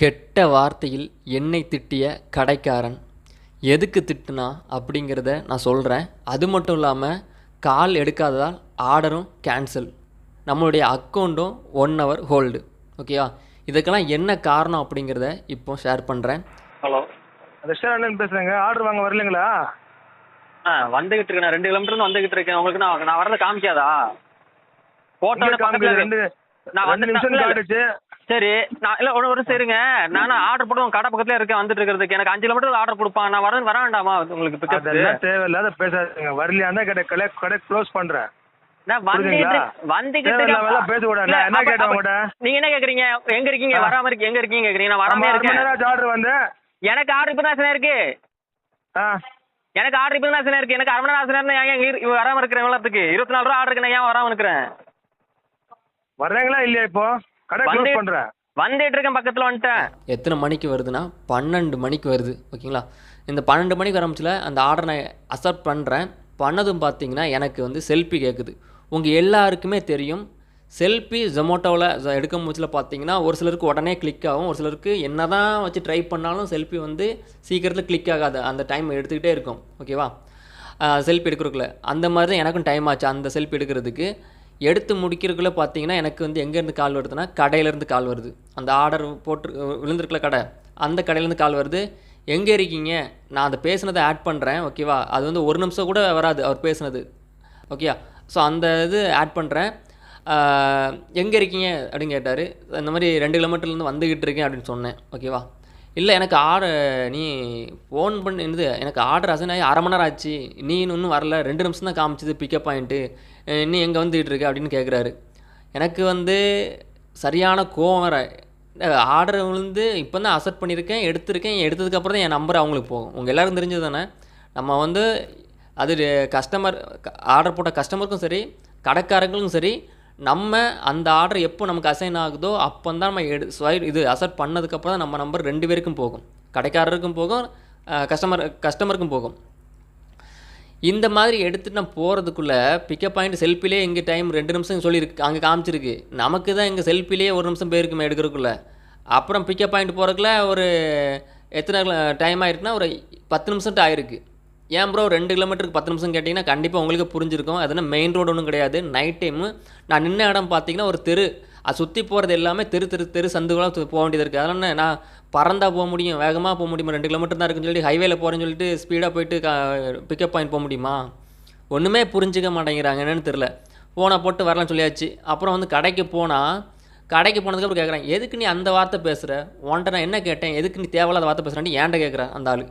கெட்ட வார்த்தையில் என்னை திட்டிய கடைக்காரன். எதுக்கு திட்டுனா அப்படிங்கிறத நான் சொல்கிறேன் அது மட்டும் இல்லாமல் கால் எடுக்காததால் ஆர்டரும் கேன்சல் நம்மளுடைய அக்கௌண்ட்டும் ஒன் ஹவர் ஹோல்டு ஓகேவா? இதுக்கெல்லாம் என்ன காரணம் அப்படிங்கிறத இப்போ ஷேர் பண்ணுறேன் ஹலோ ரெஸ்டாரண்ட்லேருந்து பேசுகிறேங்க ஆர்டர் வாங்க வரலைங்களா? ஆ வந்துகிட்டு இருக்கேன். நான் ரெண்டு கிலோமீட்டர் வந்துகிட்டு இருக்கேன். உங்களுக்கு நான் நான் வரதை காமிக்காதா? போட்டோ ரெண்டு நான் ரெண்டு வந்து நிமிஷம். காட்டுச்சு சரி நான் இல்லை ஒரு ஒரு சரிங்க. நானும் ஆர்டர் போட்டு உங்க கடை பக்கத்துல இருக்கேன் வந்துட்டு இருக்கிறதுக்கு. எனக்கு அஞ்சு கிலோமீட்டர் ஆர்டர் கொடுப்பான். நான் வர வர வேண்டாமா? உங்களுக்கு பிக்கப் தேவையில்லாத பேசாதீங்க. வரலையா தான் கடை கடை கடை க்ளோஸ் உங்கள்கிட்ட? நீங்க என்ன கேக்குறீங்க? எங்க இருக்கீங்க. வராம இருக்கு எங்க இருக்கீங்க கேக்குறீங்க. நான் வராம இருக்கேன். எனக்கு ஆர்டர் இப்போ தான் இருக்கு. ஆ. எனக்கு ஆர்டர் இப்போ தான் இருக்கு. எனக்கு அரை மணி நேரம் ஏன் வராம இருக்கிறேன் எவ்வளோத்துக்கு இருபத்தி நாலு ரூபா ஆர்டர் இருக்கு நான் ஏன் வராம இருக்கிறேன்? வர்றீங்களா இல்லையா இப்போ? கடை க்ளோஸ் பண்ணுறேன் வந்துட்டு இருக்கேன் பக்கத்துல வந்துட்டேன். எத்தனை மணிக்கு வருதுன்னா? பன்னெண்டு மணிக்கு வருது ஓகேங்களா? இந்த பன்னெண்டு மணிக்கு வரமிச்சில் அந்த ஆர்டர் நான் அக்செப்ட் பண்ணுறேன் பண்ணதும் பார்த்தீங்கன்னா எனக்கு வந்து செல்ஃபி கேட்குது உங்கள் எல்லாருக்குமே தெரியும் செல்ஃபி ஜொமேட்டோவில் எடுக்கும் போச்சில் பார்த்தீங்கன்னா ஒரு சிலருக்கு உடனே கிளிக் ஆகும். ஒரு சிலருக்கு என்ன தான் வச்சு ட்ரை பண்ணாலும் செல்ஃபி வந்து சீக்கிரத்தில் கிளிக் ஆகாது. அந்த டைம் எடுத்துக்கிட்டே இருக்கும் ஓகேவா? செல்ஃபி எடுக்கிறதுக்குள்ள. அந்த மாதிரி தான் எனக்கும் டைம் ஆச்சு அந்த செல்ஃபி எடுக்கிறதுக்கு. எடுத்து முடிக்கிறதுக்குள்ளே பார்த்தீங்கன்னா எனக்கு வந்து எங்கேருந்து கால் வருதுன்னா கடையிலேருந்து கால் வருது. அந்த ஆர்டர் போட்டு விழுந்திருக்கல கடை. அந்த கடையிலேருந்து கால் வருது. எங்கே இருக்கீங்க? நான் அதை பேசுனதை ஆட் பண்ணுறேன் ஓகேவா அது வந்து ஒரு நிமிஷம் கூட வராது அவர் பேசுனது. ஓகேயா ஸோ அந்த இது ஆட் பண்ணுறேன் எங்கே இருக்கீங்க? அப்படின்னு கேட்டார். இந்த மாதிரி ரெண்டு கிலோமீட்டர்லேருந்து வந்துக்கிட்டு இருக்கேன் அப்படின்னு சொன்னேன். ஓகேவா இல்லை எனக்கு ஆர்டர் நீ ஃபோன் பண்ணி இது எனக்கு ஆர்டர் அசைன் ஆகி அரை மணி நேரம் ஆச்சு. நீ இன்னும் வரல ரெண்டு நிமிஷம் தான் காமிச்சது பிக்கப் பாயிண்ட்டு நீ எங்கே வந்துகிட்டு இருக்க அப்படின்னு கேட்குறாரு எனக்கு வந்து சரியான கோவம் வர ஆர்டர் விழுந்து இப்போ தான் அசெப்ட் பண்ணியிருக்கேன் எடுத்திருக்கேன் எடுத்ததுக்கப்புறம் தான் என் நம்பர் அவங்களுக்கு போகும். உங்கள் எல்லோரும் தெரிஞ்சது தானே? நம்ம வந்து அது கஸ்டமர் ஆர்டர் போட்ட கஸ்டமருக்கும் சரி கடைக்காரங்களுக்கும் சரி நம்ம அந்த ஆர்டர் எப்போ நமக்கு அசைன் ஆகுதோ அப்போ தான் நம்ம எடு ஸ்வை இது அசெப்ட் பண்ணதுக்கப்புறம் தான் நம்ம நம்பர் ரெண்டு பேருக்கும் போகும். கடைக்காரருக்கும் போகும் கஸ்டமர் கஸ்டமருக்கும் போகும். இந்த மாதிரி எடுத்துகிட்டு நான் போகிறதுக்குள்ளே பிக்கப் பாயிண்ட் செல்ஃபிலே இங்கே டைம் ரெண்டு நிமிஷம் சொல்லியிருக்கு அங்கே காமிச்சிருக்கு. நமக்கு தான் எங்கள் செல்ஃபிலே ஒரு நிமிஷம் போயிருக்குமே எடுக்கிறதுக்குள்ள. அப்புறம் பிக்கப் பாயிண்ட் போகிறதுக்குள்ள ஒரு எத்தனை டைம் ஆயிருக்குன்னா ஒரு பத்து நிமிஷம் ஆயிருக்கு. ஏன் ப்ரோ ரெண்டு கிலோமீட்டருக்கு பத்து நிமிஷம் கேட்டிங்கன்னா கண்டிப்பாக உங்களுக்கு புரிஞ்சிருக்கும். அதுனா மெயின் ரோடு ஒன்றும் கிடையாது. நைட் டைமு நான் நின்ன இடம் பார்த்தீங்கன்னா ஒரு தெரு. அது சுற்றி போகிறது எல்லாமே தெரு தெரு தெரு சந்துகளாக போக வேண்டியது இருக்குது அதனால் நான் பறந்தா போக முடியும் வேகமாக போக முடியுமா? ரெண்டு கிலோமீட்டர் தான் இருக்குன்னு சொல்லிட்டு ஹைவேல போகிறேன்னு சொல்லிட்டு ஸ்பீடாக போயிட்டு பிக்கப் பாயிண்ட் போக முடியுமா? ஒன்றுமே புரிஞ்சுக்க மாட்டேங்கிறாங்க என்னென்னு தெரில ஃபோனை போட்டு வரலாம்னு சொல்லியாச்சு. அப்புறம் வந்து கடைக்கு போனால் கடைக்கு போனதுக்கப்புறம் கேட்குறேன் எதுக்கு நீ அந்த வார்த்தை பேசுகிற உன்ட்ட நான் என்ன கேட்டேன்? எதுக்கு நீ தேவையில்லாத வார்த்தை பேசுகிறான்ட்டு ஏன்ட்ட கேட்குறேன் அந்த ஆள்.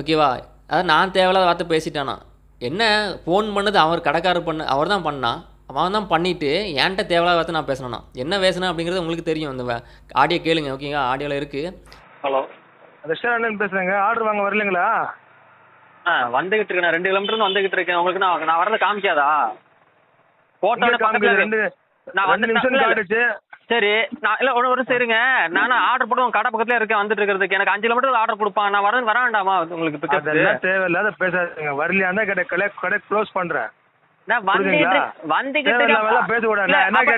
ஓகேவா அதாவது நான் தேவையில்லாத வார்த்தை பேசிட்டானா? என்ன ஃபோன் பண்ணது அவர் கடைக்காரர் பண்ண அவர் தான் பண்ணான் அவன் தான் பண்ணிவிட்டு என்கிட்ட தேவையில்லாத வார்த்தை நான் பேசினானா என்ன பேசுனேன் அப்படிங்கிறது உங்களுக்கு தெரியும். அந்த ஆடியோ கேளுங்க ஓகேங்களா ஆடியோவில் இருக்குது ஹலோ ரெஸ்டாரண்ட்லேருந்து பேசுகிறேங்க ஆர்டர் வாங்க வரலைங்களா? ஆ வந்துகிட்டு இருக்கேன். ரெண்டு கிலோமீட்டர் வந்துகிட்டு இருக்கேன். உங்களுக்கு நான் நான் வரதை காமிக்காதா? போட்டோ இங்கே காமிக்குது பக்கத்துல ரெண்டு நான் ரெண்டு நிமிஷம் வந்து காட்டுச்சு சரி நான் இல்லை ஒரு சரிங்க. நானும் ஆர்டர் போட்டு உங்க கடை பக்கத்துல இருக்கேன் வந்துட்டு இருக்கிறதுக்கு. எனக்கு அஞ்சு கிலோமீட்டர் ஆர்டர் கொடுப்பான். நான் வர வர வேண்டாமா உங்களுக்கு பிக்கப் அதெல்லாம் தேவையில்லாத பேசாதீங்க. வரலையா தான் கடை? கடை கடை க்ளோஸ்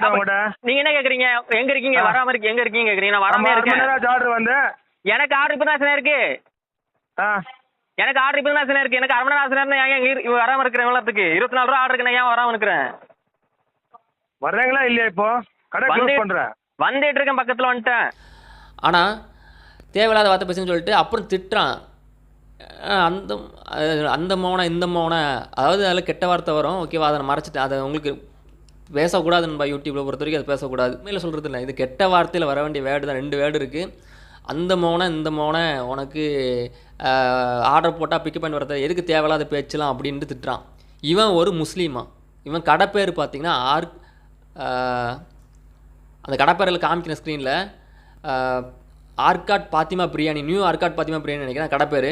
உங்கள்கிட்ட? நீங்க என்ன கேக்குறீங்க? எங்க இருக்கீங்க. வராம இருக்கு. எங்க இருக்கீங்க கேக்குறீங்க? நான் வராம இருக்கேன். ஆர்டர் வந்து. எனக்கு ஆர்டர் இப்போ தான் இருக்கு. ஆ. எனக்கு ஆர்டர் இப்போ தான் இருக்கு. எனக்கு அரை மணி நேரம் ஏன் வராம இருக்கிறேன் இருபத்தி நாலு ரூபா ஆர்டர் இருக்கு நான் ஏன் வராம இருக்கிறேன் வர்றீங்களா இல்லையா இப்போ? கடை க்ளோஸ் வந்துட்டு இருக்கேன் பக்கத்துல வந்துட்டேன். ஆனால் தேவையில்லாத வார்த்தை பேசுன்னு சொல்லிட்டு அப்புறம் திட்டுறான். அந்த அந்த மோனை இந்த மோனை. அதாவது அதில் கெட்ட வார்த்தை வரும். ஓகேவா அதை நான் மறைச்சிட்டேன். அதை உங்களுக்கு பேசக்கூடாதுன்னு யூடியூப்பில் பொறுத்த வரைக்கும் அது பேசக்கூடாது. மேலே சொல்கிறது இல்லை இது கெட்ட வார்த்தையில் வர வேண்டிய வேர்டு தான். ரெண்டு வேர்டு இருக்குது அந்த மோனை இந்த மோனை உனக்கு ஆர்டர் போட்டால் பிக்கப் பண்ணி வரது எதுக்கு தேவையில்லாத பேச்சலாம் அப்படின்ட்டு திட்டுறான். இவன் ஒரு முஸ்லீமா? இவன் கடை பேர் பார்த்தீங்கன்னா ஆர் அந்த கடப்பேரில் காமிக்கிற ஸ்க்ரீனில் ஆர்காட் பாத்திமா பிரியாணி நியூ ஆர்காட் பாத்திமா பிரியாணி நினைக்கிறேன் கடப்பேர்.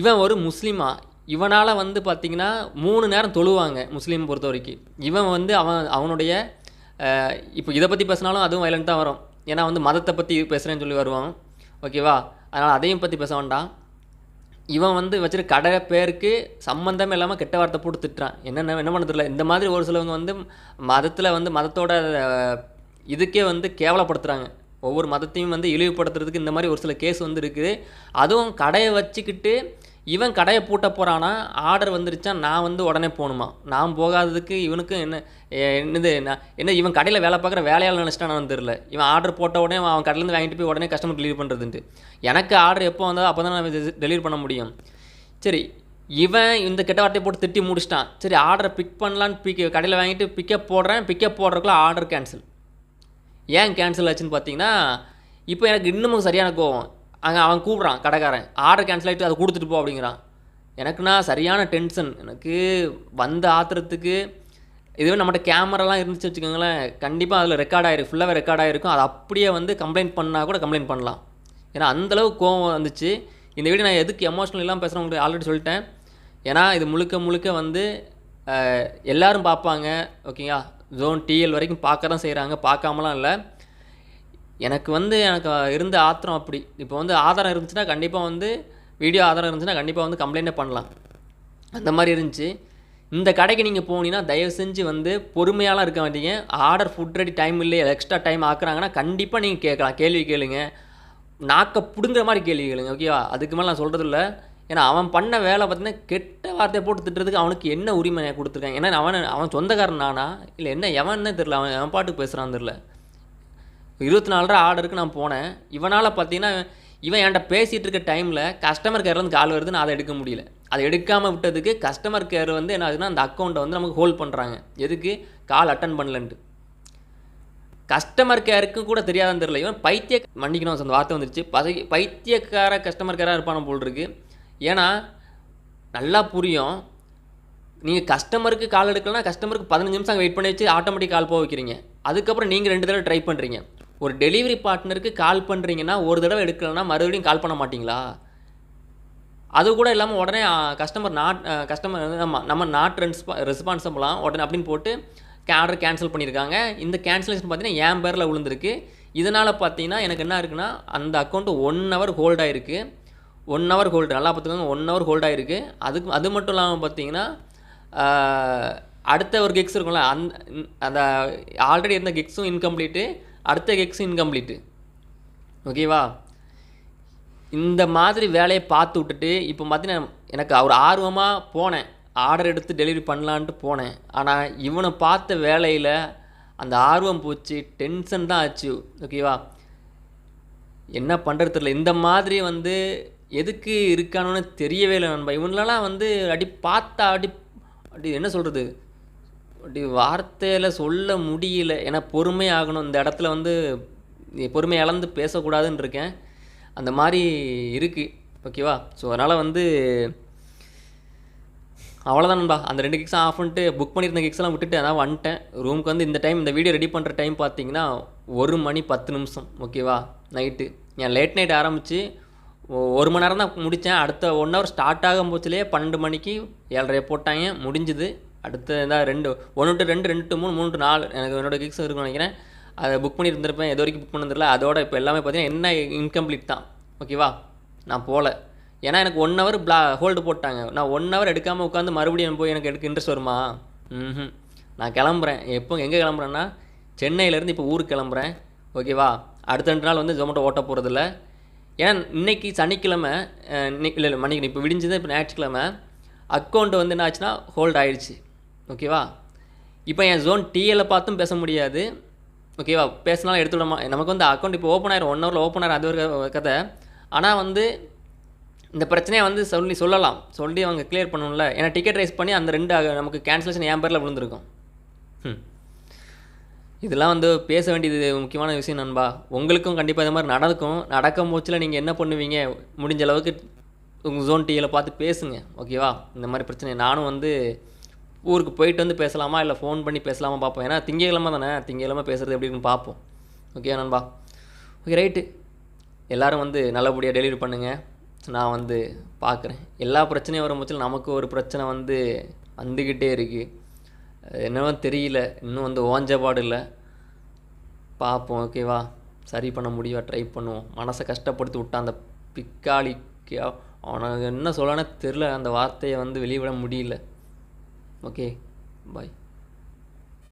இவன் ஒரு முஸ்லீமா. இவனால் வந்து பார்த்திங்கன்னா மூணு நேரம் தொழுவாங்க முஸ்லீம் பொறுத்த வரைக்கும். இவன் வந்து அவன் அவனுடைய இப்போ இதை பற்றி பேசினாலும் அதுவும் வயலண்ட் தான் வரும். ஏன்னா வந்து மதத்தை பற்றி பேசுகிறேன்னு சொல்லி வருவான். ஓகேவா அதனால் அதையும் பற்றி பேச வேண்டாம். இவன் வந்து வச்சுட்டு கடை பேருக்கு சம்மந்தமே இல்லாமல் கெட்ட வார்த்தை போட்டு திட்டுறான். என்னென்ன என்ன பண்ண தெரியல? இந்த மாதிரி ஒரு சிலவங்க வந்து மதத்தில் வந்து மதத்தோட இதுக்கே வந்து கேவலப்படுத்துகிறாங்க ஒவ்வொரு மதத்தையும் வந்து இழிவுபடுத்துறதுக்கு இந்த மாதிரி ஒரு சில கேஸ் வந்து இருக்குது. அதுவும் கடையை வச்சுக்கிட்டு இவன் கடையை பூட்ட போகிறானா ஆர்டர் வந்துருச்சா நான் வந்து உடனே போகணுமா? நான் போகாததுக்கு இவனுக்கு என்ன என்னது நான் என்ன இவன் கடையில் வேலை பார்க்குற வேலையால் நினச்சிட்டானு தெரில இவன் ஆர்டர் போட்ட உடனே அவன் கடையிலேருந்து வாங்கிட்டு போய் உடனே கஸ்டமர் டெலிவரி பண்ணுறதுன்ட்டு எனக்கு ஆர்டர் எப்போ வந்தாலும் அப்போ தான் நான் டெலிவரி பண்ண முடியும். சரி இவன் இந்த கெட்ட வார்த்தையை போட்டு திட்டி முடிச்சிட்டான். சரி ஆர்டரை பிக் பண்ணலான்னு பிக் கடையில் வாங்கிட்டு பிக்கப் போடுறேன் பிக்கப் போடுறதுக்குள்ள ஆர்டர் கேன்சல் ஏன் கேன்சல் ஆச்சுன்னு பார்த்தீங்கன்னா இப்போ எனக்கு இன்னமும் சரியான கோவம். அங்கே அவன் கூப்பிட்றான் கடைக்காரன். ஆர்டர் கேன்சல் ஆகிட்டு அதை கொடுத்துட்டு போ அப்படிங்கிறான். எனக்குன்னா சரியான டென்ஷன் எனக்கு வந்த ஆத்திரத்துக்கு இதுவே நம்மகிட்ட கேமராலாம் இருந்துச்சு வச்சுக்கோங்களேன் கண்டிப்பாக அதில் ரெக்கார்ட் ஆகிருக்கு ஃபுல்லாகவே ரெக்கார்ட் ஆகிருக்கும் அது அப்படியே வந்து கம்ப்ளைண்ட் பண்ணால் கூட கம்ப்ளைண்ட் பண்ணலாம். ஏன்னா அந்தளவு கோவம் வந்துச்சு. இந்த வீடியோ நான் எதுக்கு எமோஷனல் இல்லாமல் பேசுகிறேன் உங்களுக்கு ஆல்ரெடி சொல்லிட்டேன். ஏன்னா இது முழுக்க முழுக்க வந்து எல்லோரும் எல்லாரும் பார்ப்பாங்க ஓகேங்களா ஜோன் டிஎல் வரைக்கும் பார்க்க தான் செய்கிறாங்க பார்க்காமலாம் இல்லை. எனக்கு வந்து எனக்கு இருந்த ஆத்திரம் அப்படி. இப்போ வந்து ஆதாரம் இருந்துச்சுன்னா கண்டிப்பாக வந்து வீடியோ ஆதாரம் இருந்துச்சுன்னா கண்டிப்பாக வந்து கம்ப்ளைண்ட்டே பண்ணலாம். அந்த மாதிரி இருந்துச்சு. இந்த கடைக்கு நீங்கள் போனீங்கன்னா தயவு செஞ்சு வந்து பொறுமையாலாம் இருக்க மாட்டீங்க. ஆர்டர் ஃபுட் ரெடி டைம் இல்லை எக்ஸ்ட்ரா டைம் ஆக்குறாங்கன்னா கண்டிப்பாக நீங்கள் கேட்கலாம். கேள்வி கேளுங்க. நாக்க பிடுங்குற மாதிரி கேள்வி கேளுங்க ஓகேவா அதுக்கு மேலே நான் சொல்கிறது இல்லை ஏன்னா அவன் பண்ண வேலை பார்த்தீங்கன்னா கெட்ட வார்த்தையை போட்டு திட்டுறதுக்கு அவனுக்கு என்ன உரிமை கொடுத்துருக்காங்க? ஏன்னா அவன் அவன் சொந்தக்காரன் நானா? இல்லை என்ன எவன்னே தெரில அவன் அவன் பாட்டுக்கு பேசுகிறான் தெரில இருபத்தி நாலு ரூபா ஆர்டருக்கு நான் போனேன். இவனால் பார்த்தீங்கன்னா இவன் என்கிட்ட பேசிகிட்டு இருக்க டைமில் கஸ்டமர் கேர்லேருந்து கால் வருது நான் அதை எடுக்க முடியல. அதை எடுக்காமல் விட்டதுக்கு கஸ்டமர் கேர் வந்து என்ன ஆகுதுன்னா அந்த அக்கௌண்ட்டை வந்து நமக்கு ஹோல்ட் பண்ணுறாங்க எதுக்கு? Call attend பண்ணலன்ட்டு. கஸ்டமர் கேருக்கு கூட தெரியாதுன்னு தெரியல. இவன் பைத்திய மன்னிக்கணும் அந்த வார்த்தை வந்துருச்சு. பதவி பைத்தியக்கார கஸ்டமர் கேராக இருப்பான போல் இருக்குது ஏன்னா நல்லா புரியும். நீங்கள் கஸ்டமருக்கு கால் எடுக்கலனா கஸ்டமருக்கு பதினஞ்சு நிமிஷம் வெயிட் பண்ணி வச்சு ஆட்டோமேட்டிக் கால் போக வைக்கிறீங்க. அதுக்கப்புறம் நீங்கள் ரெண்டு தடவை ட்ரை பண்ணுறீங்க ஒரு டெலிவரி பார்ட்னருக்கு கால் பண்ணுறீங்கன்னா ஒரு தடவை எடுக்கலைன்னா மறுபடியும் கால் பண்ண மாட்டிங்களா? அது கூட இல்லாமல் உடனே கஸ்டமர் நாட் கஸ்டமர் நம்ம நம்ம நாட் ரெஸ்பா ரெஸ்பான்சிபிளாக உடனே அப்படின்னு போட்டு ஆர்டர் கேன்சல் பண்ணியிருக்காங்க இந்த கேன்சலேஷன் பார்த்தீங்கன்னா என் பேரில் விழுந்திருக்கு. இதனால் பார்த்தீங்கன்னா எனக்கு என்ன இருக்குன்னா அந்த அக்கௌண்ட்டு ஒன் ஹவர் ஹோல்ட் ஆகிருக்கு ஒன் ஹவர் ஹோல்டு நல்லா பார்த்துக்கோங்க ஒன் ஹவர் ஹோல்ட் ஆகிருக்கு அதுக்கு அது மட்டும் இல்லாமல் பார்த்தீங்கன்னா அடுத்த ஒரு கிக்ஸ் இருக்கும்ல அந்த அந்த ஆல்ரெடி இருந்த கிக்ஸும் இன்கம்ப்ளீட்டு அடுத்த கிக்ஸும் இன்கம்ப்ளீட்டு ஓகேவா இந்த மாதிரி வேலையை பார்த்து விட்டுட்டு இப்போ பார்த்தீங்கன்னா எனக்கு அவர் ஆர்வமாக போனேன். ஆர்டர் எடுத்து டெலிவரி பண்ணலான்ட்டு போனேன். ஆனால் இவனை பார்த்த வேலையில் அந்த ஆர்வம் போச்சு டென்ஷன் தான் ஆச்சு. ஓகேவா என்ன பண்ணுறது தெரியல. இந்த மாதிரி வந்து எதுக்கு இருக்கானுன்னு தெரியவே இல்லை நண்பா. இவனெல்லாம் வந்து அடி பார்த்தா அடி அப்படி என்ன சொல்கிறது அப்படி வார்த்தையில் சொல்ல முடியல. ஏன்னா பொறுமை ஆகணும். இந்த இடத்துல வந்து பொறுமை இழந்து பேசக்கூடாதுன்னு இருக்கேன். அந்த மாதிரி இருக்குது ஓகேவா ஸோ அதனால் வந்து அவ்வளோதான் நண்பா. அந்த ரெண்டு கிக்ஸும் ஆஃப் பண்ணிட்டு புக் பண்ணியிருந்த கிக்ஸ்லாம் விட்டுட்டு அதான் வந்துட்டேன். ரூமுக்கு வந்து இந்த டைம் இந்த வீடியோ ரெடி பண்ணுற டைம் பார்த்தீங்கன்னா ஒரு மணி பத்து நிமிஷம். ஓகேவா நைட்டு என் லேட் நைட் ஆரம்பித்து ஒரு மணி நேரம் தான் முடித்தேன். அடுத்த ஒன் ஹவர் ஸ்டார்ட் ஆகும் போச்சுலேயே பன்னெண்டு மணிக்கு ஏழரை போட்டாங்க. முடிஞ்சுது. அடுத்த இதாக ரெண்டு ஒன்று டு ரெண்டு ரெண்டு டு மூணு மூணு டு நாலு. எனக்கு என்னோட கிக்ஸ் இருக்குன்னு நினைக்கிறேன். அதை புக் பண்ணியிருந்திருப்பேன் எது வரைக்கும் புக் பண்ணதில்ல அதோட இப்போ எல்லாமே பார்த்தீங்கன்னா என்ன இன்கம்ப்ளீட் தான். ஓகேவா நான் போகல ஏன்னா எனக்கு ஒன் ஹவர் பிளா ஹோல்டு போட்டாங்க. நான் ஒன் ஹவர் எடுக்காமல் உட்காந்து மறுபடியும் போய் எனக்கு எடுக்க இன்ட்ரெஸ்ட் வருமா? ம் நான் கிளம்புறேன். எப்போ எங்கே கிளம்புறேன்னா சென்னையிலேருந்து இப்போ ஊருக்கு கிளம்புறேன். ஓகேவா அடுத்த ரெண்டு நாள் வந்து ஜொமேட்டோ ஓட்ட போகிறதில்ல ஏன்னா இன்றைக்கி சனிக்கிழமை இன்னைக்கு இல்லை இல்லை மன்னிக்கணும் இப்போ விடிஞ்சது இப்போ ஞாயிற்றுக்கிழமை அக்கௌண்ட் வந்து என்ன ஆச்சுன்னா ஹோல்ட் ஆயிடுச்சு. ஓகேவா இப்போ என் ஜோன் டிஎல்ல பார்த்தும் பேச முடியாது. ஓகேவா பேசினாலும் எடுத்து விடமா நமக்கு வந்து அக்கௌண்ட் இப்போ ஓப்பன் ஆயிரும். ஒன் ஹவரில் ஓப்பன் ஆயிரும். அது ஒரு கதை. ஆனால் வந்து இந்த பிரச்சனையை வந்து சொல்லி சொல்லலாம். சொல்லி அவங்க கிளியர் பண்ணணும்ல. ஏன்னா டிக்கெட் ரைஸ் பண்ணி அந்த ரெண்டு நமக்கு கேன்சலேஷன் என் பேரில் விழுந்திருக்கும். ம் இதெல்லாம் வந்து பேச வேண்டியது முக்கியமான விஷயம் நண்பா. உங்களுக்கும் கண்டிப்பாக இது மாதிரி நடக்கும். நடக்கும் போச்சில் நீங்கள் என்ன பண்ணுவீங்க? முடிஞ்ச அளவுக்கு உங்கள் ஜோன் டிவியில் பார்த்து பேசுங்க ஓகேவா இந்த மாதிரி பிரச்சனை. நானும் வந்து ஊருக்கு போயிட்டு வந்து பேசலாமா? இல்லை ஃபோன் பண்ணி பேசலாமா பார்ப்போம். ஏன்னா திங்கக்கிழமை தானே? திங்கக்கிழமை பேசுகிறது எப்படின்னு பார்ப்போம். ஓகேவா நண்பா? ஓகே ரைட்டு எல்லோரும் வந்து நல்லபடியாக டெலிவரி பண்ணுங்கள் நான் வந்து பார்க்குறேன். எல்லா பிரச்சனையும் வரும் போச்சில் நமக்கு ஒரு பிரச்சனை வந்து வந்துக்கிட்டே இருக்குது என்னவோ தெரியல. இன்னும் வந்து ஓஞ்சபாடு இல்லை பார்ப்போம் ஓகேவா சரி பண்ண முடியுவா ட்ரை பண்ணுவோம். மனசை கஷ்டப்படுத்தி விட்டான் அந்த பிக்காளிக்கு அவனுக்கு என்ன சொல்லனே தெரில அந்த வார்த்தையை வந்து வெளியிட முடியல. Okay bye